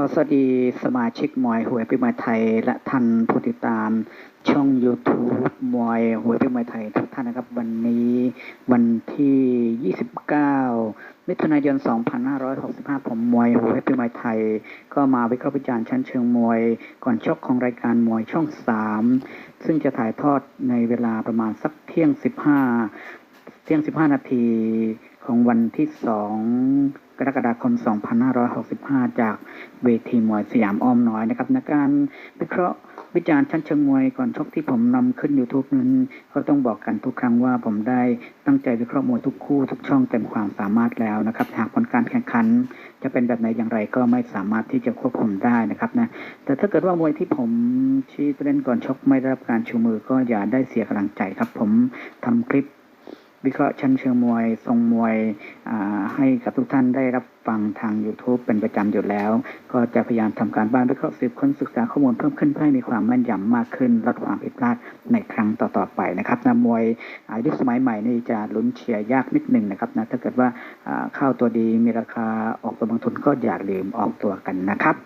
ก็สวัสดีสมาชิกมวยหวยปีมวยไทย และท่านผู้ติดตามช่อง YouTube มวยหวยปีมวยไทยทุกท่านนะครับ วันนี้วันที่ 29 มิถุนายน 2565 ผมมวยหวยปีมวยไทย ก็มาวิเคราะห์วิจารณ์ชั้นเชิงมวย ก่อนชกของรายการมวยช่อง 3 ซึ่งจะถ่ายทอดในเวลาประมาณสักเที่ยง 15 เที่ยง 15 นาทีของวันที่ 2 กรกฎาคม 2565 จากเวทีมวยสยามอ้อมน้อยนะครับในการวิเคราะห์วิจารณ์ชั้นเชิงมวยก่อนชกที่ผมนำขึ้น YouTube นั้นก็ต้องบอกกันทุกครั้งว่าผมได้ตั้งใจวิเคราะห์มวยทุกคู่ทุกช่องเต็มความสามารถแล้วนะครับหากผลการแข่งขัน จะเป็นแบบไหนอย่างไรก็ไม่สามารถที่จะควบคุมได้นะครับนะแต่ถ้าเกิดว่ามวยที่ผมชี้ตัวเล่นก่อนชกไม่ได้รับการชูมือก็อย่าได้เสียกำลังใจครับผมทำคลิป วิเคราะห์ชั้นเชิงมวย ทรงมวยให้กับทุกท่านได้รับฟังทาง YouTube เป็นประจำอยู่แล้ว ก็จะพยายามทำการบ้านวิเคราะห์สืบค้นศึกษาข้อมูลเพิ่มขึ้นเพื่อให้มีความแม่นยำมากขึ้นลดความผิดพลาดในครั้งต่อๆไปนะครับนะมวยอายุคสมัยใหม่นี่จะลุ้นเชียร์ยากนิดหนึ่งนะครับนะถ้าเกิดว่าอ่าข้าวตัวดีมีราคาออกตัวบางทุนก็อย่าลืมออกตัวกันนะครับ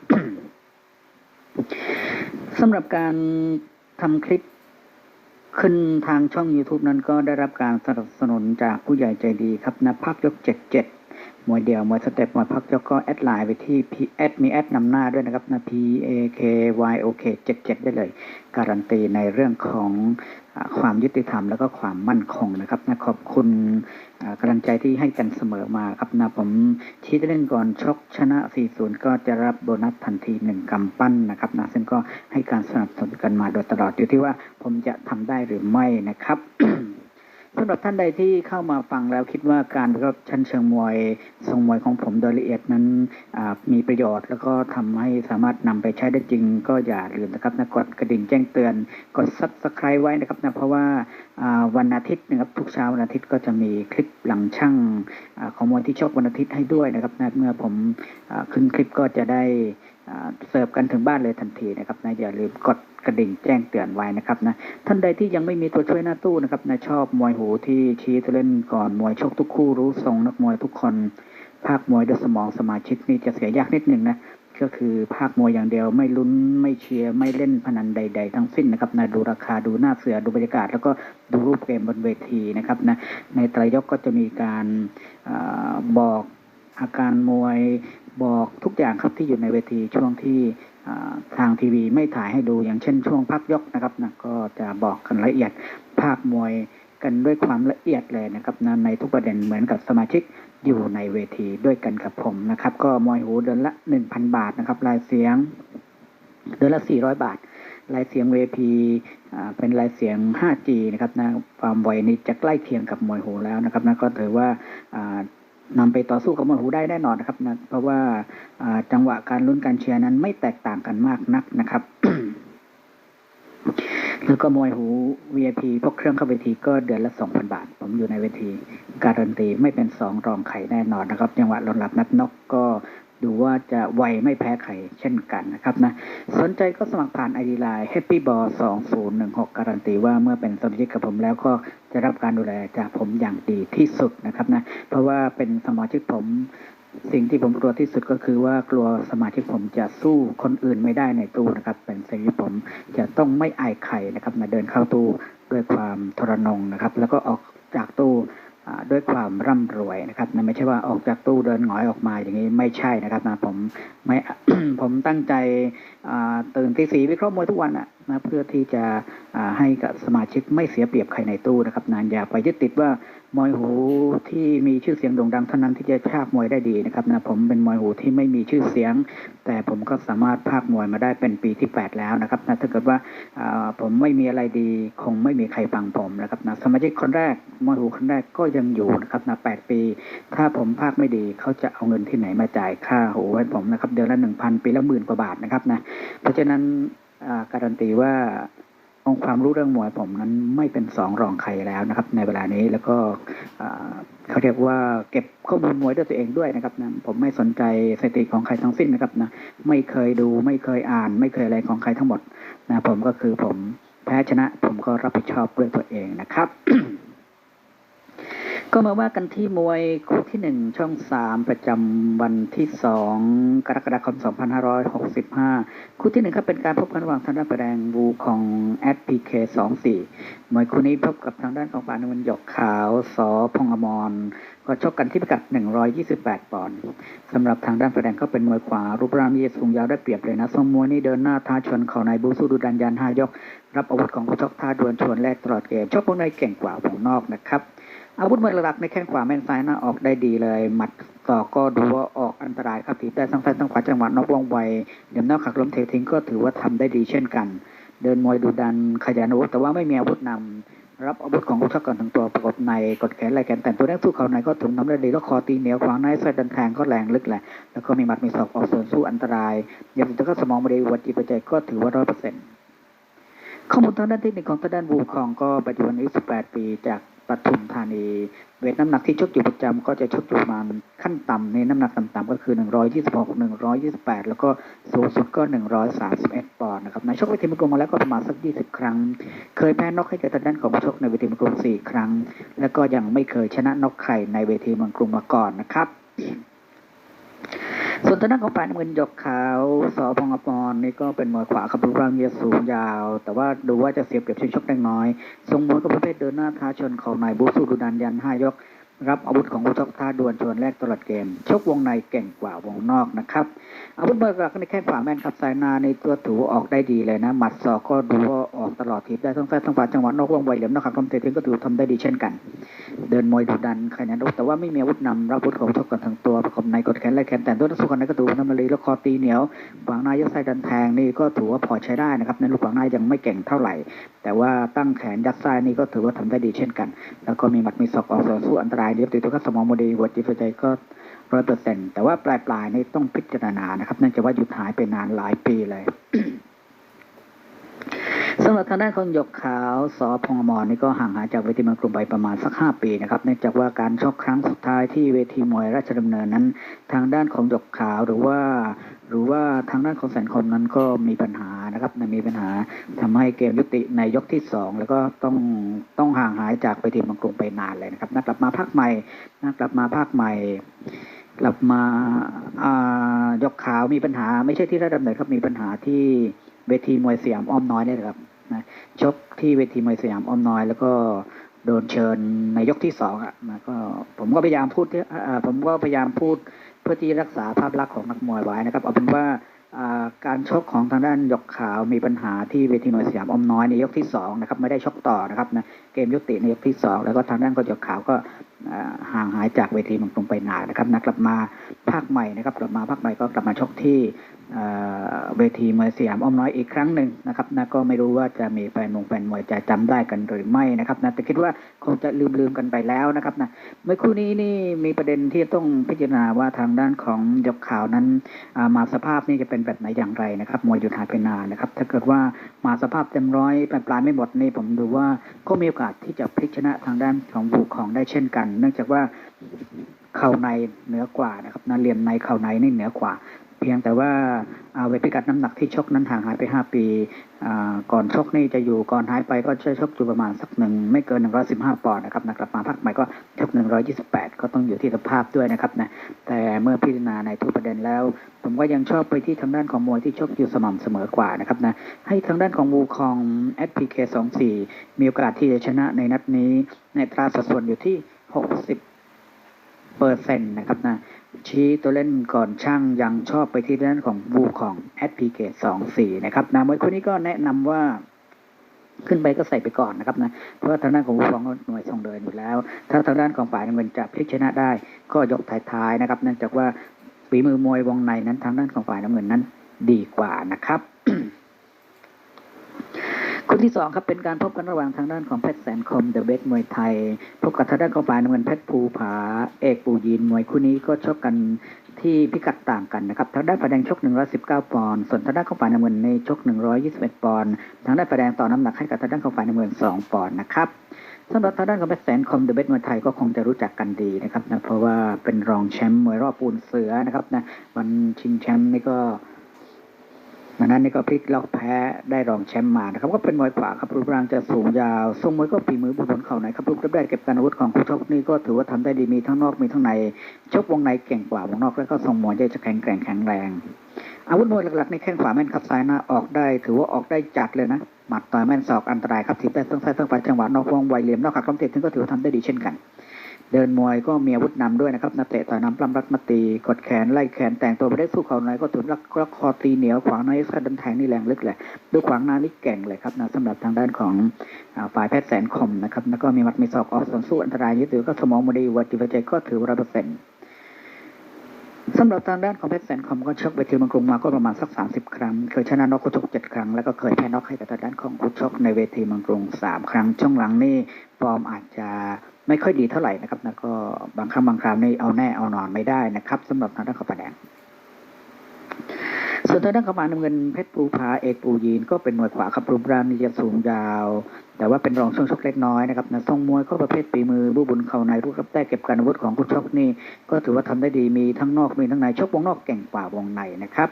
สำหรับการทำคลิป ขึ้นทางช่อง YouTube นั้นก็ได้รับการสนับสนุนจากผู้ใหญ่ใจดีครับนะพักยก77 มวยเดียวมวยสเต็ปมวยพักยกก็แอดไลน์ไปที่ P แอดมีแอดนำหน้าด้วยนะครับนะ P A K Y O K 77ได้เลย การันตีในเรื่องของอความยุติธรรมแล้วก็ความมั่นคงนะครับนะขอบคุณกำลังใจที่ให้กันเสมอมาครับนะผมชี้เล่นก่อนชกชนะ 40 ก็จะรับโบนัสทันที 1กำปั้นนะครับนะซึ่งก็ให้การสนับสนุนกันมาโดยตลอดอยู่ที่ว่าผมจะทำได้หรือไม่นะครับ สำหรับท่านใดที่เข้ามาฟังแล้วคิดว่าการราะห์ชั้นเชิงมวยทรงมวยของผมโดยละเอียดนั้นมีประโยชน์ แล้วก็ทำให้สามารถนำไปใช้ได้จริง ก็อย่าลืมนะครับนะกดกระดิ่งแจ้งเตือน กด subscribe ไว้นะครับนะเพราะว่าวันอาทิตย์นะครับทุกเช้าวันอาทิตย์ก็จะมีคลิปหลังช่างอของมวยที่ชกวันอาทิตย์ให้ด้วยนะครับนะเมื่อผมอขึ้นคลิปก็จะได้เสิร์ฟกันถึงบ้านเลยทันทีนะครับนะอย่าลืมกด กระดิ่งแจ้งเตือนไว้นะครับนะท่านใดที่ยังไม่มีตัวช่วยหน้าตู้นะครับนะชอบมวยหูที่ชี้ตัวเล่นก่อนมวยชกทุกคู่รู้ทรงนักมวยทุกคน ภาคมวยด้วยสมองสมาชิกนี่จะเสียยากนิดหนึ่งนะก็คือภาคมวยอย่างเดียวไม่ลุ้นไม่เชียร์ไม่เล่นพนันใด ๆ ทั้งสิ้นนะครับนะดูราคาดูหน้าเสือดูบรรยากาศ แล้วก็ดูรูปเกมบนเวทีนะครับนะในไตรยกก็จะมีการอบอกอาการมวยบอกทุกอย่างครับที่อยู่ในเวทีช่วงที่ ทางทีวีไม่ถ่ายให้ดูอย่างเช่นช่วงพักยกนะครับนะก็จะบอกกันละเอียดภาคมวยกันด้วยความละเอียดเลยนะครับนะในทุกประเด็นเหมือนกับสมาชิกอยู่ในเวทีด้วยกันกับผมนะครับ ก็มวยหูเดือนละ 1,000 บาทนะครับรายเสียงเดือนละ 400 บาทลายเสียง VP อ่าเป็นลายเสียง 5G นะครับนะความไวนี้จะใกล้เคียงกับมวยหูแล้วนะครับนะก็ถือว่า นำนำไปต่อสู้กับมวยหูได้แน่นอนนะครับนะเพราะว่าจังหวะการลุ้นการเชียร์นั้นไม่แตกต่างกันมากนักนะครับแล้วก็มวยหู VIP พวกเครื่องเข้าเวทีก็เดือนละ2,000 บาท ผมอยู่ในเวที การันตีไม่เป็นสองรองไข่แน่นอนนะครับ จังหวะลงหลับนับนกก็ ดูว่าจะไวไม่แพ้ไข่เช่นกันนะครับนะ สนใจก็สมัครผ่านไอดีไลน์ Happy Ball 2016 การันตีว่าเมื่อเป็นสมาชิกกับผมแล้วก็จะรับการดูแลจากผมอย่างดีที่สุดนะครับนะ เพราะว่าเป็นสมาชิกผมสิ่งที่ผมกลัวที่สุดก็คือว่ากลัวสมาชิกผมจะสู้คนอื่นไม่ได้ในตู้นะครับ เป็นสิ่งที่ผมจะต้องไม่อายใครนะครับมาเดินเข้าตู้ด้วยความทรนงนะครับ แล้วก็ออกจากตู้ ด้วยความร่ำรวยนะครับนะไม่ใช่ว่าออกจากตู้เดินหงอยออกมาอย่างนี้ไม่ใช่นะครับนะผมไม่ผมตั้งใจตื่นตีสีวิเคราะห์มวยทุกวันอะนะเพื่อที่จะให้กับสมาชิกไม่เสียเปรียบใครในตู้นะครับนานอย่าไปยึดติดว่า มวยหูที่มีชื่อเสียงโด่งดังเท่านั้นที่จะชากมวยได้ดีนะครับนะผมเป็นมวยหูที่ไม่มีชื่อเสียง แต่ผมก็สามารถพากมวยมาได้เป็นปีที่ 8 แล้วนะครับนะถ้าเกิดว่าอ่าผมไม่มีอะไรดี คงไม่มีใครฟังผมนะครับนะสมาชิกคนแรกมวยหูคนแรกก็ยังอยู่นะครับนะ8ปี ถ้าผมพากไม่ดีเขาจะเอาเงินที่ไหนมาจ่ายค่าหูให้ผมนะครับเดือนละหนึ่งพันปีละหมื่นกว่าบาทนะครับนะเพราะฉะนั้นอ่าการันตีว่า องความรู้เรื่องมวยผมนั้นไม่เป็นสองรองใครแล้วนะครับ ในเวลานี้แล้วก็เขาเรียกว่าเก็บข้อมูลมวยด้วยตัวเองด้วยนะครับนะผมไม่สนใจสถิติของใครทั้งสิ้นนะครับนะไม่เคยดูไม่เคยอ่าน ไม่เคยอะไรของใครทั้งหมดนะผมก็คือผมแพ้ชนะ ผมก็รับผิดชอบด้วยตัวเองนะครับ ก็มาว่ากันที่มวยคู่ที่หนึ่งช่องสามประจำวันที่สองกรกฎาคม 2565 คู่ที่หนึ่งครับเป็นการพบกันระหว่างทางด้านประแดงบูของแอดพีเคสองสี่มวยคู่นี้พบกับทางด้านของฝ่ายน้ำเงินหยกขาวสอพงอมร ก็ชกกันที่พิกัด 128 ปอนด์สำหรับทางด้านประแดงก็เป็นมวยขวา รูปร่างนี่สูงยาวได้เปรียบเลยนะทรงมวยนี่เดินหน้าท้าชนเข่าในบูสู้ดูดันยันห้ายก รับอาวุธของผู้ชกท่าดวลชวนแรกตลอดเกมชกวงในเก่งกว่าวงนอกนะครับ อาวุธมวยหลักในแข้งขวาแม่นซ้ายหน้าออกได้ดีเลย หมัดศอกก็ดูว่าออกอันตรายครับถีบได้ทั้งซ้ายทั้งขวาจังหวะนอกว่องไวเดี๋ยวหน้าขักล้มเททิ้งก็ถือว่าทำได้ดีเช่นกัน เดินมวยดูดันขยันอาวุธแต่ว่าไม่มีอาวุธนำรับอาวุธของผู้ชกก่อนถึงตัวประกบในกดแขนไหล่แขนแต่ตัวแรกสู้เขาในก็ถึงทำได้ดีแล้วคอตีเหนียวขวางในใส่ดันแทงก็แรงลึกแหละ แล้วก็มีหมัดมีศอกออกส่วนสู้อันตรายย่างสุดท้ายก็สมองบริวัตจิตปัจจัยก็ถือว่าร้อยเปอร์เซ็นต์ข้อมูลทางด้านเทคนิคของทางด้านวูคองก็ปัจจุบันอายุ18 ปีจาก ปทุมธานี เวทน้ำหนักที่ชกอยู่ประจำก็จะชกอยู่ประมาณขั้นต่ำในน้ำหนักต่ำๆก็คือ 126 128 แล้วก็สูงสุดก็ 131 ปอนด์นะครับในชกเวทีมกรุงมาแล้วก็ประมาณสัก 20 ครั้ง เคยแพ้นอกให้กับทางด้านของชกในเวทีมกรุง4ครั้ง แล้วก็ยังไม่เคยชนะนอกใครในเวทีมังกรุงมาก่อนนะครับ ส่วนทางด้านของฝ่ายน้ำเงินหยกขาวสอพงอปอนี่ก็เป็นมวยขวาครับรูปร่างเยสูงยาว แต่ว่าดูว่าจะเสียเปรียบชิงชกได้น้อยทรงมวยก็ประเภทเดินหน้าท้าชนเข่าในบูสูดุดันยันห้ายก รับอาวุธของผู้ชกท้าดวลชวนแรกตลอดเกม ชกวงในเก่งกว่าวงนอกนะครับ อาวุธมวยหลักในแข้งขวาแม่นครับสายหนาในตัวถืออกได้ดีเลยนะ หมัดศอกก็ดูว่าออกตลอดทีบได้ทั้งซ้ายทั้งขวาจังหวะนอกวงไวเหลี่ยมนะครับคำเตะทิ้งก็ถือทำได้ดีเช่นกัน เดินมวยดุดันขยันอาวุธแต่ว่าไม่มีอาวุธนำรับอาวุธของผู้ชกกันทั้งตัวประกบในกดแขนไล่แขนแต่ตัวนักสู้กันในก็ถือว่าน้ำมันลีแล้วคอตีเหนียวขวางนายกไส้ดันแทงนี่ก็ถือว่าพอใช้ได้นะครับในลูกขวางน้ายังไม่เก่งเท่าไหร่ แต่ว่าตั้งแขนยัดไส้นี่ก็ถือว่าทำได้ดีเช่นกัน แล้วก็มีหมัดมีศอกออกสู้อันตรายเรียบติดตัวก็สมองโมเดลหัวจิตหัวใจก็ร้อยเปอร์เซ็นต์แต่ว่าปลายปลายๆนี่ต้องพิจารณานะครับเนื่องจากว่าหยุดหายไปนานหลายปีเลย สำหรับทางด้านของหยกขาวสอพงอมรนี่ก็ห่างหายจากเวทีมวยกรุงไปประมาณสักห้าปีนะครับเนื่องจากว่าการชกครั้งสุดท้ายที่เวทีมวยราชดำเนินนั้น ทางด้านของหยกขาวหรือว่า หรือว่าทางด้านของแสนคมนั้นก็มีปัญหานะครับมีปัญหาทำให้เกมยุติในยกที่สองแล้วก็ต้องต้องห่างหายจากเวทีมังกรุงไปนานเลยนะครับนักกลับมาภาคใหม่นักกลับมาภาคใหม่กลับมาอ่ายกขาวมีปัญหา ไม่ใช่ที่ระดับไหนครับมีปัญหาที่เวทีมวยเสียมอ้อมน้อยเนี่ยนะครับ นะชกที่เวทีมวยสยามอ้อมน้อย แล้วก็โดนเชิญในยกที่สองอะนะก็ผมก็พยายามพูดที่ผมก็พยายามพูดเพื่อที่รักษาภาพลักษณ์ของนักมวยไว้นะครับเอาเป็นว่าการชกของทางด้านหยกขาวมีปัญหาที่เวทีมวยสยามอ้อมน้อยในยกที่สองนะครับไม่ได้ชกต่อนะครับนะ เกมยุติในยกที่สองแล้วก็ทางด้านก็หยกขาวก็ห่างหายจากเวทีมังกรุงไปนานนะครับนักกลับมาภาคใหม่นะครับกลับมาภาคใหม่ก็กลับมาชกที่เวทีมวยสยามอ้อมน้อยอีกครั้งหนึ่งนะครับนะก็ไม่รู้ว่าจะมีแฟนมงแฟนมวยจะจำได้กันหรือไม่นะครับนะแต่คิดว่าคงจะลืมลืมๆกันไปแล้วนะครับนะเมื่อคู่นี้นี่มีประเด็นที่ต้องพิจารณาว่าทางด้านของยกข่าวนั้นมาสภาพนี่จะเป็นแบบไหนอย่างไรนะครับมวยหยุดหายไปนานนะครับถ้าเกิดว่ามาสภาพเต็มร้อยปลายไม่หมดนี่ผมดูว่าก็มีโอกาสที่จะพลิกชนะทางด้านของบูของได้เช่นกัน เนื่องจากว่าเข่าในเหนือกว่านะครับนะเรียมในเข่าในนี่เหนือกว่า พียงแต่ว่าเวทพิกัดน้ำหนักที่ชกนั้นห่างหายไป 5 ปี ก่อนชกนี่จะอยู่ก่อนหายไปก็จะชกอยู่ประมาณสักหนึ่งไม่เกิน 115 ปอนด์นะครับนะกลับมาพักใหม่ก็ชก 128 ก็ต้องอยู่ที่สภาพด้วยนะครับนะแต่เมื่อพิจารณาในทุกประเด็นแล้ว ผมก็ยังชอบไปที่ทางด้านของมวยที่ชกอยู่สม่ำเสมอกว่านะครับนะให้ทางด้านของวูคอง SPK 24 มีโอกาสที่จะชนะในนัดนี้ในตราสัดส่วนอยู่ที่ 60เปอร์เซ็นต์นะครับนะ ชี้ตัวเล่นก่อนช่างยังชอบไปที่ด้านของบูของแอปพีเกตสองสี่นะครับนะมวยคนนี้ก็แนะนำว่าขึ้นไปก็ใส่ไปก่อนนะครับนะ เพราะว่าทางด้านของบูของหน่วยส่งเดินอยู่แล้ว ถ้าทางด้านของฝ่ายน้ำเงินจะพลิกชนะได้ ก็ยกท้ายๆนะครับ เนื่องจากว่าฝีมือมวยวงในนั้นทางด้านของฝ่ายน้ำเงินนั้นดีกว่านะครับ ที่สองครับ เป็นการพบกันระหว่างทางด้านของเพชรแสนคมเดอะเบสมวยไทย พบกับทางด้านของฝ่ายน้ำเงินเพชรภูผา เอกปูยีนมวยคู่นี้ก็ชกกันที่พิกัดต่างกันนะครับทางด้านฝ่ายแดงชก 119 ปอนด์ส่วนทางด้านของฝ่ายน้ำเงินในชก 121 ปอนด์ทางด้านฝ่ายแดงต่อน้ำหนักให้กับทางด้านของฝ่ายน้ำเงิน 2 ปอนด์นะครับสำหรับทางด้านของเพชรแสนคมเดอะเบสมวยไทยก็คงจะรู้จักกันดีนะครับนะเพราะว่าเป็นรองแชมป์มวยรอบปูนเสือนะครับนะวันชิงแชมป์นี่ก็ ดังนั้นนี่ก็พลิกล็อกแพ้ได้รองแชมป์มานะครับ ก็เป็นมวยขวาครับรูปร่างจะสูงยาวทรงมวยก็ฝีมือบุบนเข่าในครับรูปร่างได้เก็บการอาวุธของคู่ชกนี่ก็ถือว่าทำได้ดีมีทั้งนอกมีทั้งในชกวงในเก่งกว่าวงนอกแล้วก็ทรงมวยจะแข็งแกร่งแข็งแรงอาวุธมวยหลักๆในแข้งขวาแม่นครับซ้ายหน้าออกได้ ถือว่าออกได้จัดเลยนะหมัดต่อยแม่นศอกอันตรายครับทีบได้ต้องใช้ต้องไปจังหวะนอกวงไวเหลี่ยมนอกขัดลำเตะถึงก็ถือว่าทำได้ดีเช่นกัน เดินมวยก็มีอาวุธนำด้วยนะครับนักเตะต่อยน้ำปล้ำรัดมาตีกดแขนไล่แขนแต่งตัวไปได้สู้เขาในก็ถุนรักรักคอตีเหนียวขวางในสกัดดันแทงนี่แรงลึกเลยดูขวางหน้านี่เก่งเลยครับนะสำหรับทางด้านของฝ่ายแพทย์แสนคมนะครับแล้วก็มีมัดมีศอกออกส่วนสู้อันตรายยึดถือก็สมองมดีวัดจิตวิจัยก็ถือร้อยเปอร์เซ็นต์สำหรับทางด้านของเพชรแสนคมก็ชกไปทีมังกรุงมาก็ประมาณสักสามสิบครั้ง เคยชนะน็อกคู่ชกเจ็ดครั้ง แล้วก็เคยแพ้น็อกให้กับทางด้านของคู่ชกในเวทีมังกรุงสามครั้ง ช่วงหลังนี่ฟอร์มอาจจะ ไม่ค่อยดีเท่าไหร่นะครับ แล้วก็บางครั้งบางคราวนี่เอาแน่เอานอนไม่ได้นะครับสำหรับทางด้านข้าวปลาแดงส่วนทางด้านขวาน้ำเงินเพชรปูผาเอกปูยีนก็เป็นมวยขวาครับรูปร่างนี่จะสูงยาว แต่ว่าเป็นรองช่วงชกเล็กน้อยนะครับนะทรงมวยก็ประเภทปีมือบูบุญเข่าในรูปรับแต้เก็บการอาวุธของผู้ชกนี่ก็ถือว่าทำได้ดีมีทั้งนอกมีทั้งในชกวงนอกเก่งกว่าวงในนะครับ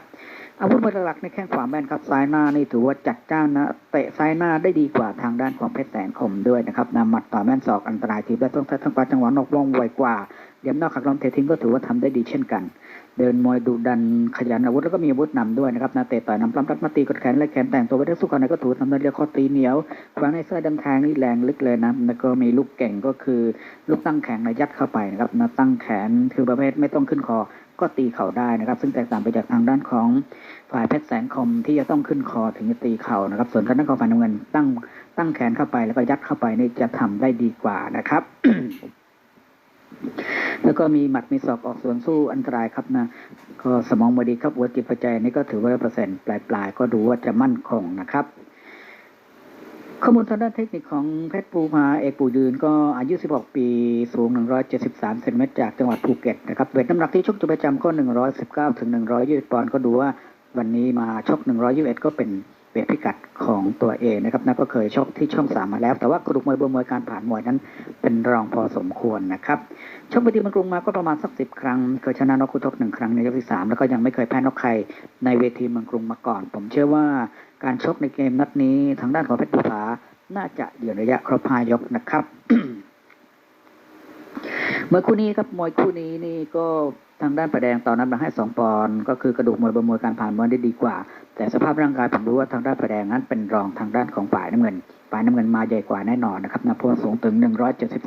อาวุธมวยหลักในแข้งขวาแม่นครับซ้ายหน้านี่ถือว่าจัดจ้านนะเตะซ้ายหน้าได้ดีกว่าทางด้านของเพชรแสนคมด้วยนะครับนะหมัดต่อแม่นศอกอันตรายทีได้ต้องใช้ทั้งปลาจังหวะนอกว่องไวกว่าเหลี่ยมนอกขัดลำเททิ้งก็ถือว่าทำได้ดีเช่นกัน เดินมวยดุดันขยันอาวุธแล้วก็มีอาวุธนำด้วยนะครับนาเตะต่อยนำปล้ำรัดมาตีกดแขนและแขนแต่งตัวไปได้สู้กันในก็ถูกทำได้เรียกข้อตีเหนียวขวางในเสื้อดังแทงนี่แรงลึกเลยนะแล้วก็มีลูกเก่งก็คือลูกตั้งแขนนะยัดเข้าไปนะครับนะตั้งแขนคือประเภทไม่ต้องขึ้นคอ ก็ตีเข่าได้นะครับ ซึ่งแตกต่างไปจากทางด้านของฝ่ายเพชรแสนคมที่จะต้องขึ้นคอถึงจะตีเข่านะครับ ส่วนทางด้านของฝ่ายน้ำเงินตั้งตั้งแขนเข้าไปแล้วก็ยัดเข้าไปนี่จะทำได้ดีกว่านะครับแล้วก็มีหมัดมีศอกออกสวนสู้อันตรายครับนะ ก็สมองบดีครับหัวจิตปัจจัยนี่ก็ถือว่าเปอร์เซ็นต์ปลายๆ ก็ดูว่าจะมั่นคงนะครับ ข้อมูลทางด้านเทคนิคของเพชรปูผาเอกปูยืนก็อายุ 16 ปี สูง 173เซนติเมตรจากจังหวัดภูเก็ตนะครับเวทน้ำหนักที่ชกจุประจำก็ 119 ถึง 120 ปอนด์ก็ดูว่าวันนี้มาชก 121 ก็เป็น เวทพิกัดของตัวเองนะครับนะก็เคยชกที่ช่องสามมาแล้ว แต่ว่ากระดูกมวยบนมวยการผ่านมวยนั้น เป็นรองพอสมควรนะครับชกไปที่เมืองกรุงมาก็ประมาณสักสิบครั้ง เคยชนะนกคู่ชกหนึ่งครั้งในยกที่สามแล้วก็ยังไม่เคยแพ้นกใครในเวทีเมืองกรุงมาก่อน ผมเชื่อว่าการชกในเกมนัดนี้ทางด้านของเพชรภูผาน่าจะเยืนระยะครบห้ายกนะครับ เมื่อคู่นี้ครับมวยคู่นี้นี่ก็ทางด้านประแดงตอนนั้นมาให้สองปอนด์ก็คือกระดูกมวยบนมวยการผ่านมวยได้ดีกว่า แต่สภาพร่างกายผมรู้ว่าทางด้านประแดงนั้นเป็นรองทางด้านของฝ่ายน้ำเงินฝ่ายน้ำเงินมาใหญ่กว่าแน่นอนนะครับนะพว่าสูงถึง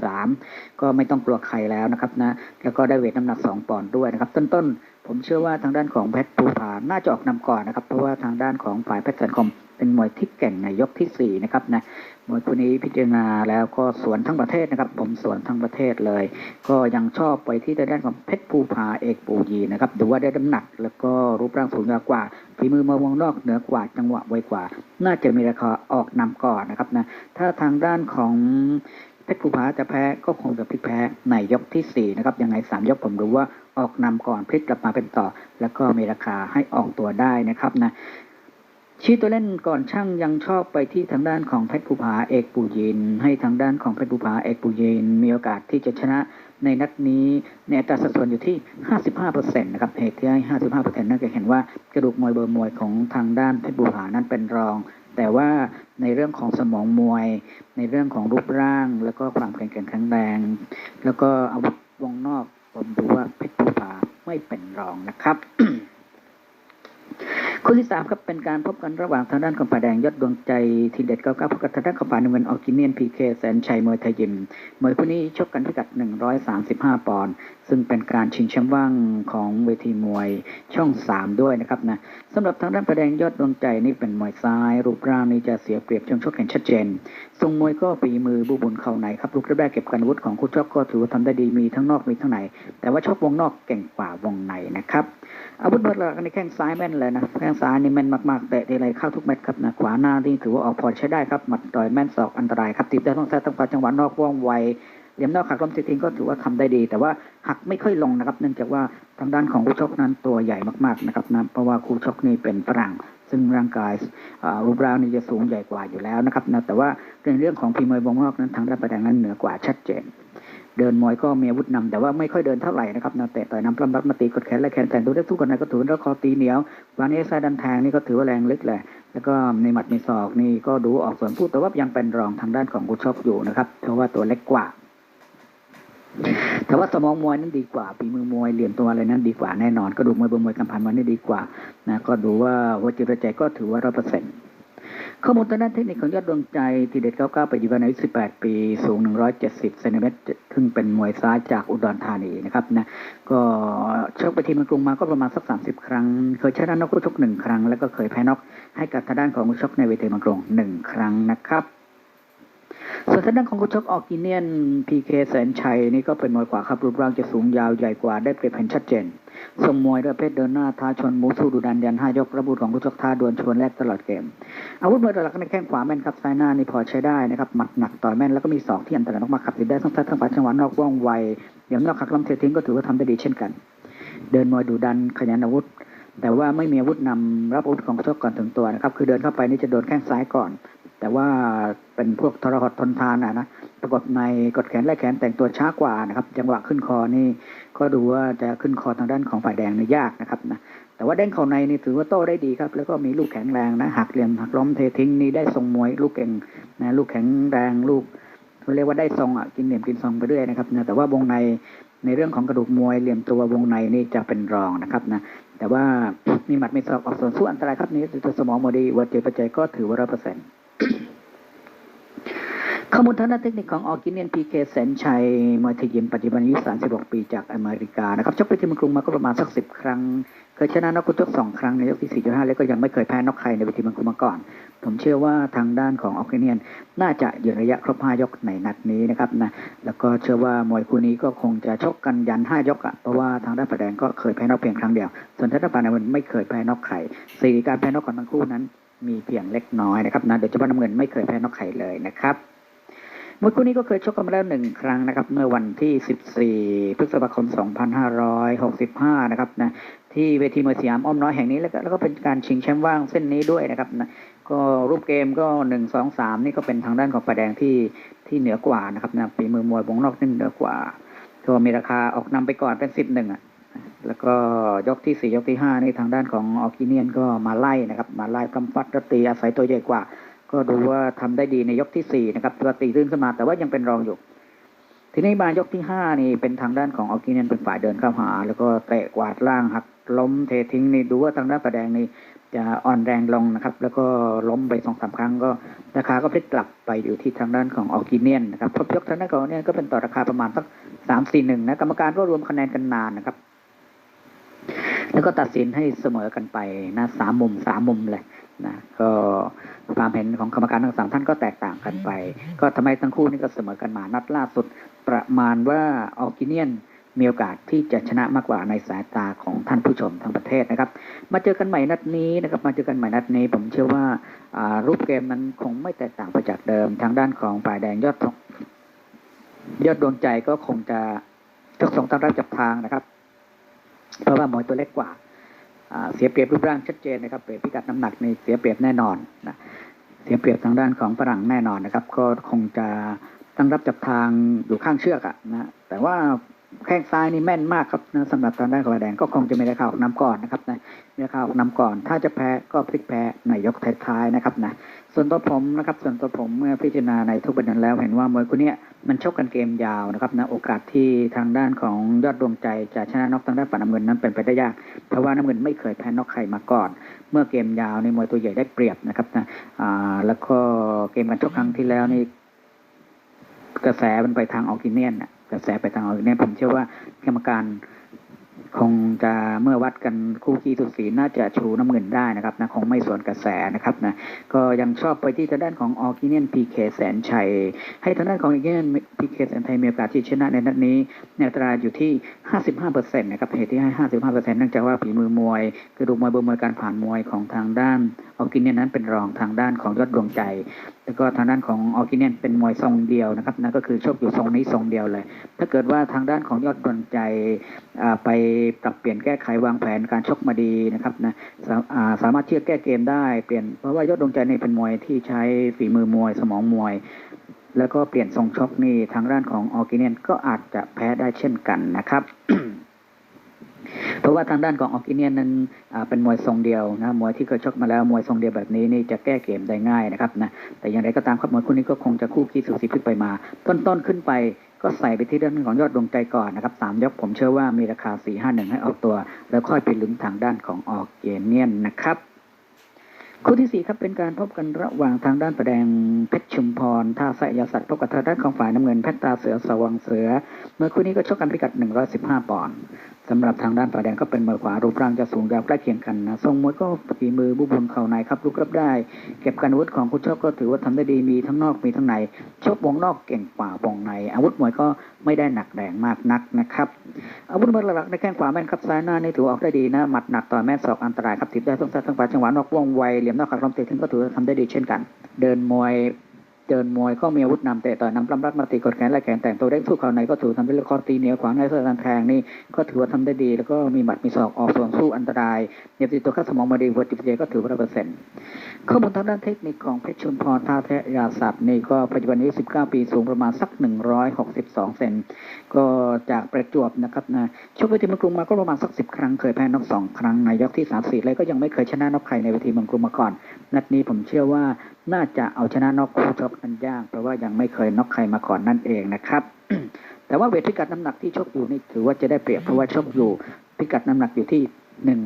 173 ก็ไม่ต้องกลัวใครแล้วนะครับนะแล้วก็ได้เวทน้ำหนัก 2 ปอนด์ด้วยนะครับ ต้นๆ ผมเชื่อว่าทางด้านของเพชรภูผาน่าจะออกนำก่อนนะครับเพราะว่าทางด้านของฝ่ายเพชรสันคมเป็นมวยที่เก่งในยกทีสี่4นะครับนะ มวยคู่นี้พิจารณาแล้วก็สวนทั้งประเทศนะครับ ผมสวนทั้งประเทศเลย ก็ยังชอบไปที่ทางด้านของเพชรภูผาเอกปูยีนะครับดูว่าได้น้ำหนัก แล้วก็รูปร่างสูงกว่าฝีมือมาวงนอกเหนือกว่าจังหวะไวกว่า น่าจะมีราคาออกนำก่อนนะครับนะถ้าทางด้านของเพชรภูผาจะแพ้ก็คงจะพลิกแพ้ในยกที่สี่นะครับยังไงสามยกผมรู้ว่าออกนำก่อนพลิกกลับมาเป็นต่อ แล้วก็มีราคาให้ออกตัวได้นะครับนะ ชี้ตัวเล่นก่อนช่างยังชอบไปที่ทางด้านของเพชรภูผาเอกปูยิน ให้ทางด้านของเพชรภูผาเอกปูยิน มีโอกาสที่จะชนะในนัดนี้ในอัตราสัดส่วนอยู่ที่ 55%นะครับเหตุที่ให้ 55%นั่นก็เห็นว่ากระดูกมวยเบอร์มวยของทางด้านเพชรภูผานั้นเป็นรอง แต่ว่าในเรื่องของสมองมวย ในเรื่องของรูปร่าง แล้วก็ความแข็งแกร่งแข็งแรง แล้วก็อาวุธวงนอกผมดูว่าเพชรภูผาไม่เป็นรองนะครับ คู่ที่สามครับเป็นการพบกันระหว่างทางด้านของฝ่ายแดงยอดดวงใจทีเด็ดเก้าเก้าพบกับทางด้านของฝ่ายน้ำเงินออกิเนียนพีเคแสนชัยมวยไทยยิมมวยคู่นี้ชกกันพิกัด135ปอนด์ซึ่งเป็นการชิงแชมป์ว่างของเวทีมวยช่อง3ด้วยนะครับนะสำหรับทางด้านฝ่ายแดงยอดดวงใจนี่เป็นมวยซ้าย รูปร่างนี่จะเสียเปรียบช่วงชกเห็นชัดเจนทรงมวยก็ฝีมือบูบุญเข่าในครับลูกแรกเก็บกันวุธของคู่ชกก็ถือว่าทำได้ดีมีทั้งนอกมีทั้งในแต่ว่าชกวงนอกเก่งกว่าวงในนะครับ อาวุธเบิดหลักในแข้งซ้ายแม่นเลยนะแข้งซ้ายนี่แม่นมากๆเตะทีไรเข้าทุกเม็ดครับนะขวาหน้านี่ถือว่าออกพอใช้ได้ครับหมัดต่อยแม่นศอกอันตรายครับติดได้ต้องใช้ต้องการจังหวะนอกว่องไวเหลี่ยมนอกหักลมทิ้งก็ถือว่าทำได้ดี แต่ว่าหักไม่ค่อยลงนะครับ เนื่องจากว่าทางด้านของคู่ชกนั้นตัวใหญ่มากๆนะครับนะเพราะว่าคู่ชกนี่เป็นฝรั่งซึ่งร่างกายอ่ารูปร่างนี่จะสูงใหญ่กว่าอยู่แล้วนะครับนะแต่ว่าในเรื่องของพีมวยวงนอกนั้นทางด้านประแดงนั้นเหนือกว่าชัดเจน เดินมวยก็มีอาวุธนำแต่ว่าไม่ค่อยเดินเท่าไหร่นะครับนะเตะต่อยน้ำปล้ำรัดมาตีกดแขนและแขนแต่งตัวได้สู้กันในก็ถือว่าคอตีเหนียววางนี้ซ้ายดันแทงนี่ก็ถือว่าแรงลึกแหละแล้วก็ในหมัดมีศอกนี่ก็ดูออกส่วนพูดแต่ว่ายังเป็นรองทางด้านของกุชกอยู่นะครับเพราะว่าตัวเล็กกว่าแต่ว่าสมองมวยนั้นดีกว่าฝีมือมวยเหลี่ยมตัวอะไรนั้นดีกว่าแน่นอน ก็ดูมวยบนมวยกำพันมันนี่ดีกว่านะก็ดูว่าหัวจิตใจก็ถือว่าร้อยเปอร์เซ็นต์ ข้อมูลทางด้านเทคนิคของยอดดวงใจทีเด็ด99ปัจจุบันอายุ18 ปี สูง 170เซนติเมตรซึ่งเป็นมวยซ้ายจากอุดรธานีนะครับนะก็ชกไปทีมกรุงมาก็ประมาณสัก 30 ครั้ง เคยชนะน็อกคู่ชกหนึ่งครั้ง แล้วก็เคยแพ้น็อกให้กับทางด้านของชกในเวทีมังกรหนึ่งครั้งนะครับ ส่วนทางด้านของกุชกออกกิเนียนพีเคแสนชัยนี่ก็เป็นมวยขวาครับรูปร่างจะสูงยาวใหญ่กว่าได้เปรียบเห็นชัดเจนทรงมวยประเภทเดินหน้าท้าชนมูสู้ดุดันยันห้ายกระบุของกุชกท้าดวลชวนแรกตลอดเกม อาวุธมวยหลักในแข้งขวาแม่นครับซ้ายหน้านี่พอใช้ได้นะครับหมัดหนักต่อยแม่นแล้วก็มีศอกที่อันตรายมากๆขับติดได้ทั้งซ้ายทั้งขวาจังหวะนอกว่องไวเดี๋ยวนอกขักลำเททิ้งก็ถือว่าทำได้ดีเช่นกัน เดินมวยดุดันขยันอาวุธแต่ว่าไม่มีอาวุธนำรับอาวุธของกุชกก่อนถึงตัวนะครับ คือเดินเข้าไปนี่จะโดนแข้งซ้ายก่อน แต่ว่าเป็นพวกทรหดทนทานนะนะประกบในกดแขนและแขนแต่งตัวช้ากว่านะครับ จังหวะขึ้นคอนี่ก็ดูว่าจะขึ้นคอทางด้านของฝ่ายแดงนี่ยากนะครับนะแต่ว่าเด้งเข่าในนี่ถือว่าโต้ได้ดีครับ แล้วก็มีลูกแข็งแรงนะหักเหลี่ยมหักล้มเททิ้งนี่ได้ทรงมวยลูกเก่งนะลูกแข็งแรงลูกเรียกว่าได้ทรงอะกินเหลี่ยมกินทรงไปเรื่อยนะครับนะแต่ว่าวงในในเรื่องของกระดูกมวยเหลี่ยมตัววงในนี่จะเป็นรองนะครับนะแต่ว่ามีหมัดมีศอกออกส่วนสู้อันตรายครับนี่ตัวสมองโมดีวัดเจปัจจัยก็ถือว่าร้อยเปอร์เซ็นต์ ข้อมูลทางด้านเทคนิคของออกิเนียนพีเคแสนชัยมวยไทยยิมปัจจุบันอายุ36 ปีจากอเมริกานะครับชกไปที่เมืองกรุงมาก็ประมาณสักสิบครั้ง เคยชนะน็อกกุชกสองครั้งในยกที่ 4.5 แล้วก็ยังไม่เคยแพ้น็อกใครในเวทีเมืองกรุงมาก่อน ผมเชื่อว่าทางด้านของออกิเนียนน่าจะยืนระยะครบ 5 ยกในนัดนี้นะครับนะแล้วก็เชื่อว่ามวยคู่นี้ก็คงจะชกกันยัน 5 ยกอะเพราะว่าทางด้านฝ่ายแดงก็เคยแพ้น็อกเพียงครั้งเดียว ส่วนทางด้านฝ่ายน้ำเงินไม่เคยแพ้น็อกใครสี่การแพ้น็อกของทั้งคู่นั้น มีเพียงเล็กน้อยนะครับนะโดยเฉพาน้ำเงินไม่เคยแพ้น็อกใครเลยนะครับ เมวยคู่นี้ก็เคยชกกันมาแล้วหนึ่งครั้งนะครับ เมื่อวันที่ 14 พฤษภาคม 2565 นะครับนะที่เวทีมวยสยามอ้อมน้อยแห่งนี้แล้วก็แล้วก็เป็นการชิงแชมป์ว่างเส้นนี้ด้วยนะครับนะก็รูปเกมก็หนึ่งสองสามนี่ก็เป็นทางด้านของฝ่ายแดงที่ที่เหนือกว่านะครับนะฝีมือมวยวงนอกนี่เหนือกว่าก็มีราคาออกนำไปก่อนเป็นสิบหนึ่งอะแล้วก็ยกที่สี่ยกที่ห้านี่ทางด้านของออกิเนียนก็มาไล่นะครับ มาไล่กำฟัดตีอาศัยตัวใหญ่กว่า ก็ดูว่าทำได้ดีในยกที่สี่นะครับตัวตีตื้นขึ้นมาแต่ว่ายังเป็นรองอยู่ ทีนี้มายกที่ห้านี่เป็นทางด้านของออกิเนียนเป็นฝ่ายเดินเข้าหา แล้วก็เตะกวาดล่างหักล้มเททิ้งนี่ดูว่าทางด้านประแดงนี่จะอ่อนแรงลงนะครับ แล้วก็ล้มไปสองสามครั้งก็ราคาก็พลิกกลับไปอยู่ที่ทางด้านของออกิเนียนนะครับทบยกทางด้านของออกิเนียก็เป็นต่อราคาประมาณสักสามสี่หนึ่งนะกรรมการก็รวมคะแนนกันนานนะครับ แล้วก็ตัดสินให้เสมอกันไปนะสามมุมสามมุมเลย นะก็ความเห็นของกรรมการทั้งสามท่านก็แตกต่างกันไป ก็ทำให้ทั้งคู่นี่ก็เสมอกันมานัดล่าสุด ประมาณว่าออกิเนียนมีโอกาสที่จะชนะมากกว่าในสายตาของท่านผู้ชมทั้งประเทศนะครับ มาเจอกันใหม่นัดนี้นะครับ มาเจอกันใหม่นัดนี้ ผมเชื่อว่าอ่ารูปเกมนั้นคงไม่แตกต่างไปจากเดิม ทางด้านของฝ่ายแดงยอดทองยอดดวงใจก็คงจะชกสองตามรับจับทางนะครับ เพราะว่ามวยตัวเล็กกว่าอ่า เสียเปรียบรูปร่างชัดเจนนะครับเปรียบพิกัดน้ำหนักในเสียเปรียบแน่นอนนะเสียเปรียบทางด้านของฝรั่งแน่นอนนะครับ ก็คงจะตั้งรับจับทางอยู่ข้างเชือกอะนะแต่ว่าแข้งซ้ายนี่แม่นมากครับนะสำหรับทางด้านของฝ่าแดงก็คงจะไม่ได้เขาออกนำก่อนนะครับนะไม่ได้เขาออกนำก่อน ถ้าจะแพ้ก็พลิกแพ้ในยกท้ายๆนะครับนะ ส่วนตัวผมนะครับ ส่วนตัวผมเมื่อพิจารณาในทุกประเด็นแล้ว เห็นว่ามวยคู่นี้มันชกกันเกมยาวนะครับนะโอกาสที่ทางด้านของยอดดวงใจจะชนะน็อกทางด้านฝ่ายน้ำเงินนั้นเป็นไปได้ยาก เพราะว่าน้ำเงินไม่เคยแพ้น็อกใครมาก่อน เมื่อเกมยาวในมวยตัวใหญ่ได้เปรียบนะครับนะอ่าแล้วก็เกมการชกครั้งที่แล้วนี่กระแสมันไปทางออกิเนียนกระแสไปทางออกิเนียนผมเชื่อว่ากรรมการ คงจะเมื่อวัดกันคู่ขี้สุดสีน่าจะชูน้ำเงินได้นะครับนะคงไม่สวนกระแสนะครับนะก็ยังชอบไปที่ทางด้านของออกิเนียนพีเคแสนชัย ให้ทางด้านของออกิเนียนพีเคแสนชัยมีโอกาสที่ชนะในนัดนี้ในตราอยู่ที่ 55เปอร์เซ็นต์นะครับเหตุที่ให้ 55เปอร์เซ็นต์เนื่องจากว่าฝีมือมวย กระดูกมวยเบอร์มวยการผ่านมวยของทางด้านออกิเนียนนั้นเป็นรองทางด้านของยอดดวงใจ แล้วก็ทางด้านของออกิเนียนเป็นมวยทรงเดียวนะครับนั่นก็คือชกอยู่ทรงนี้ทรงเดียวเลย ถ้าเกิดว่าทางด้านของยอดดวงใจอ่าไปปรับเปลี่ยนแก้ไขวางแผนการชกมาดีนะครับนะสาสามารถที่จะแก้เกมได้เปลี่ยนเพราะว่ายอดดวงใจเนี่ยเป็นมวยที่ใช้ฝีมือมวย สมองมวย แล้วก็เปลี่ยนทรงชกนี่ทางด้านของออร์กิเนียนก็อาจจะแพ้ได้เช่นกันนะครับเพราะว่าทางด้านของออร์กิเนียนนั้นเป็นมวยทรงเดียวนะมวยที่เคยชกมาแล้วมวยทรงเดียวแบบนี้นี่จะแก้เกมได้ง่ายนะครับนะแต่อย่างไรก็ตามครับมวยคู่นี้ก็คงจะคู่ขี้สูสีขึ้นไปมา ต้นๆขึ้นไป ก็ใส่ไปที่ด้านของยอดดวงใจก่อนนะครับสามยกผมเชื่อว่ามีราคา 4 5 1 ให้ออกตัว แล้วค่อยไปลุ้นทางด้านของออกเกเนียนนะครับคู่ที่สี่ครับเป็นการพบกันระหว่างทางด้านประแดงเพชรชุมพรท่าสยาสัตว์พบกับทางด้านของฝ่ายน้ำเงินเพชรตาเสือสว่างเสือ เมื่อคู่นี้ก็ชกกันพิกัด 115 ปอนด์ สำหรับทางด้านฝ่ายแดงก็เป็นมวยขวารูปร่างจะสูงยาวใกล้เคียงกันนะทรงมวยก็ฝีมือบุบุญเข่าในครับลุกรับได้ เก็บการอาวุธของคุณชอบก็ถือว่าทำได้ดีมีทั้งนอกมีทั้งในชกวงนอกเก่งกว่าวงใน อาวุธมวยก็ไม่ได้หนักแรงมากนักนะครับ อาวุธมวยหลักในแข้งขวาแม่นครับซ้ายหน้านี่ถือออกได้ดีนะหมัดหนักต่อแม่ศอกอันตรายครับติดได้ทั้งซ้ายทั้งขวาจังหวะนอกว่องไวเหลี่ยมนอกขัดลมเตะถึงก็ถือว่าทำได้ดีเช่นกัน เดินมวย เดินมวยก็มีอาวุธนำเตะต่อยนำปล้ำรัดมาตีกดแขนไล่แขนแต่งตัวเด้งสู้เข่าในก็ถือทำได้แล้วก็ตีเหนียวขวางในเสื้อตันแทงนี่ก็ถือว่าทำได้ดี แล้วก็มีหมัดมีศอกออกส่วนสู้อันตรายเหยียบติดตัวข้าสมองมาดีหัวจิตวิทยาก็ถือว่าร้อยเปอร์เซ็นต์ข้อมูลทางด้านเทคนิคของเพชรชุมพรท่าแท้ยาสัตว์นี่ก็ปัจจุบันนี้ 19 ปีสูงประมาณสัก 162 เซนก็จากประจวบนะครับนะชกเวทีเมืองกรุงมาก็ประมาณสัก 10 ครั้งเคยแพ้นอก2ครั้งในยกที่3 4เลยก็ยังไม่เคยชนะนอกใครในเวทีเมืองกรุงมาก่อน นัดนี้ผมเชื่อว่า น่าจะเอาชนะนอกคู่ชกกันยากเพราะว่ายังไม่เคยนอกใครมาก่อนนั่นเองนะครับ แต่ว่าเวทพิกัดน้ำหนักที่ชกอยู่นี่ถือว่าจะได้เปรียบเพราะว่าชกอยู่ พิกัดน้ำหนักอยู่ที่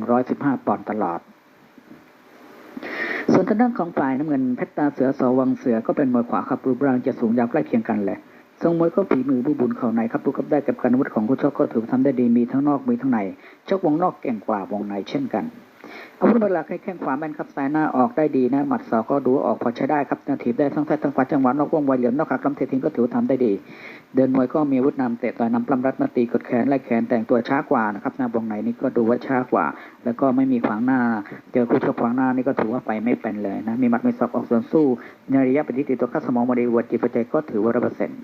115 ปอนด์ตลอด ส่วนทางด้านของฝ่ายน้ำเงินเพชรตาเสือสอวังเสือก็เป็นมวยขวาครับรูปร่างจะสูงยาวใกล้เคียงกันเลยทรงมวยก็ฝีมือผู้บุญเข่าในครับดูกับได้กับการวุธของผู้ชกก็ถือว่าทำได้ดีมีทั้งนอกมีทั้งในชกวงนอกเก่งกว่าวงในเช่นกัน อาวุธหลักให้แข้งขวาแม่นครับสายหน้าออกได้ดีนะหมัดสอกก็ดูออกพอใช้ได้ครับนาทีได้ทั้งซ้ายทั้งขวาจังหวะนอกวงไวเหลี่ยมนอกขาลำเททิ้งก็ถือทำทำได้ดี เดินมวยก็มีวุธนำเตะต่อยนำปล้ำรัดมาตีกดแขนไล่แขนแต่งตัวช้ากว่านะครับหน้าวงในนี่ก็ดูว่าช้ากว่า แล้วก็ไม่มีขวางหน้า เจอคู่ชกขวางหน้านี่ก็ถือว่าไปไม่เป็นเลยนะมีหมัดมีศอกออกส่วนสู้ในระยะปฏิทินตัวข้าสมองมาดีวัดจิตปัจจัยก็ถือว่าร้อยเปอร์เซ็นต์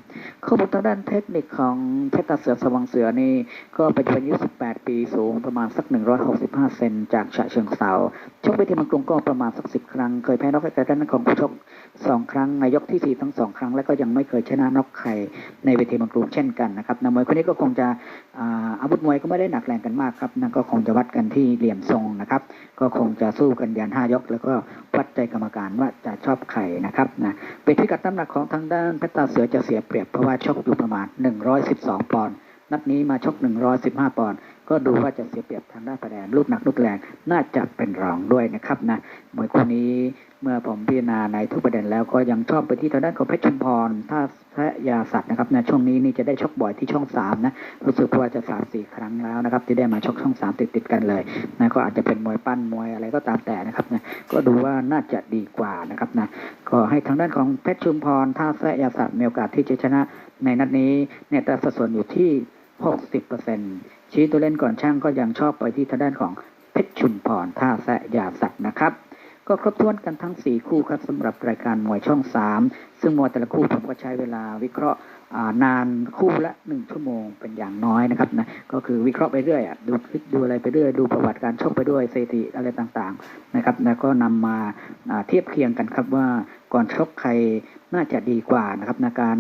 ข้อมูลทางด้านเทคนิคของเพชรตาเสือสว่างเสือนี่ก็ปัจจุบันอายุ18 ปีสูงประมาณสัก 165 เซนจากฉะเชิงเซาชกไปที่มังกรก็ประมาณสัก 10 ครั้ง เคยแพ้น็อกให้กับด้านของผู้ชกสองครั้งในยกที่สี่ทั้งสองครั้ง และก็ยังไม่เคยชนะน็อกใครในเวทีมังกรเช่นกันนะครับนักมวยคนนี้ก็คงจะอาอาวุธมวยก็ไม่ได้หนักแรงกันมากครับนั่นก็คงจะวัดกันที่เหลี่ยมทรงนะครับ ก็คงจะสู้กันยันห้ายก แล้วก็วัดใจกรรมการว่าจะชอบใครนะครับนะเป็นพิกัดน้ำหนักของทางด้านเพชรตาเสือจะเสียเปรียบเพราะว่าชกอยู่ประมาณ 112 ปอนด์นัดนี้มาชก 115 ปอนด์ ก็ดูว่าจะเสียเปรียบทางด้านประแดนลูกหนักลูกแรงน่าจะเป็นรองด้วยนะครับนะมวยคู่นี้เมื่อผมพิจารณาในทุกประเด็นแล้วก็ยังชอบไปที่ทางด้านของเพชรชุมพรท่าแพะยาสัตว์นะครับนะช่วงนี้นี่จะได้ชกบ่อยที่ช่องสามนะรู้สึกว่าจะสามสี่ครั้งแล้วนะครับ ที่ได้มาชกช่องสามติดติดกันเลยนะก็อาจจะเป็นมวยปั้นมวยอะไรก็ตามแต่นะครับนะก็ดูว่าน่าจะดีกว่านะครับนะก็ให้ทางด้านของเพชรชุมพรท่าแซะยาสัตว์มีโอกาสที่จะชนะในนัดนี้เนี่ยแต่สัดส่วนอยู่ที่หกสิบเปอร์เซ็น ชี้ตัวเล่นก่อนช่างก็ยังชอบไปที่ทางด้านของเพชรชุมพรท่าแซะยาสัตว์นะครับ ก็ครบถ้วนกันทั้ง 4 คู่ครับสำหรับรายการมวยช่อง 3 ซึ่งมวยแต่ละคู่ผมก็ใช้เวลาวิเคราะห์นานคู่ละ 1 ชั่วโมงเป็นอย่างน้อยนะครับนะก็คือวิเคราะห์ไปเรื่อยอะดูคลิปดูอะไรไปเรื่อย ดูประวัติการชกไปด้วยสถิติอะไรต่างๆนะครับแล้วก็นำมาอ่าเทียบเคียงกันครับว่าก่อนชกใครน่าจะดีกว่านะครับในการ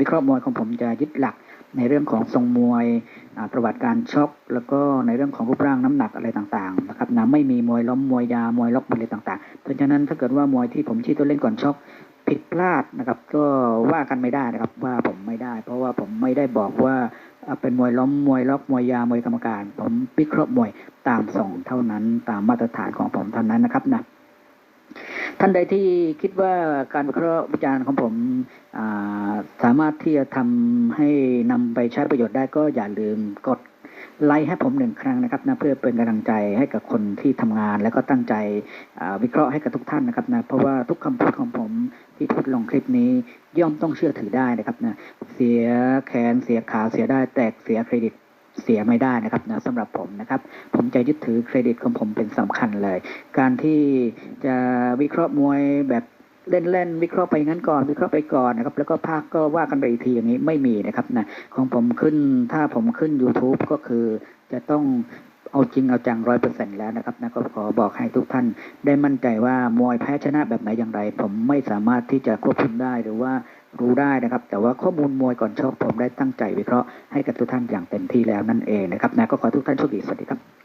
วิเคราะห์มวยของผมจะยึดหลัก ในเรื่องของทรงมวยประวัติการชกแล้วก็ในเรื่องของรูปร่างน้ำหนักอะไรต่างๆนะครับนะไม่มีมวยล้มมวยยามวยล็อกอะไรต่างๆ เพราะฉะนั้นถ้าเกิดว่ามวยที่ผมชี้ตัวเล่นก่อนชกผิดพลาดนะครับ ก็ว่ากันไม่ได้นะครับว่าผมไม่ได้ เพราะว่าผมไม่ได้บอกว่าอ่าเป็นมวยล้มมวยล็อกมวยยามวยกรรมการ ผมวิเคราะห์มวยตามส่งเท่านั้นตามมาตรฐานของผมเท่านั้นนะครับนะ ท่านใดที่คิดว่าการวิเคราะห์วิจารณ์ของผมสามารถที่จะทำให้นำไปใช้ประโยชน์ได้ก็อย่าลืมกดไลค์ให้ผมหนึ่งครั้งนะครับนะเพื่อเป็นกำลังใจให้กับคนที่ทำงาน แล้วก็ตั้งใจวิเคราะห์ให้กับทุกท่านนะครับนะเพราะว่าทุกคำพูดของผมที่พูดลงคลิปนี้ย่อมต้องเชื่อถือได้นะครับนะเสียแขนเสียขาเสียได้แตกเสียเครดิต เสียไม่ได้นะครับนะสำหรับผมนะครับ ผมจะยึดถือเครดิตของผมเป็นสำคัญเลย การที่จะวิเคราะห์มวยแบบเล่นๆวิเคราะห์ไปงั้นก่อน วิเคราะห์ไปก่อนนะครับแล้วก็ภาคก็ว่ากันไปอีกทีอย่างนี้ไม่มีนะครับนะของผมขึ้นถ้าผมขึ้น YouTube ก็คือจะต้องเอาจริงเอาจังร้อยเปอร์เซ็นต์แล้วนะครับนะก็ขอบอกให้ทุกท่านได้มั่นใจว่ามวยแพ้ชนะแบบไหนอย่างไร ผมไม่สามารถที่จะควบคุมได้หรือว่า รู้ได้นะครับ แต่ว่าข้อมูลมวยก่อนชกผมได้ตั้งใจวิเคราะห์ให้กับทุกท่านอย่างเต็มที่แล้วนั่นเองนะครับนะก็ขอทุกท่านโชคดีสวัสดีครับ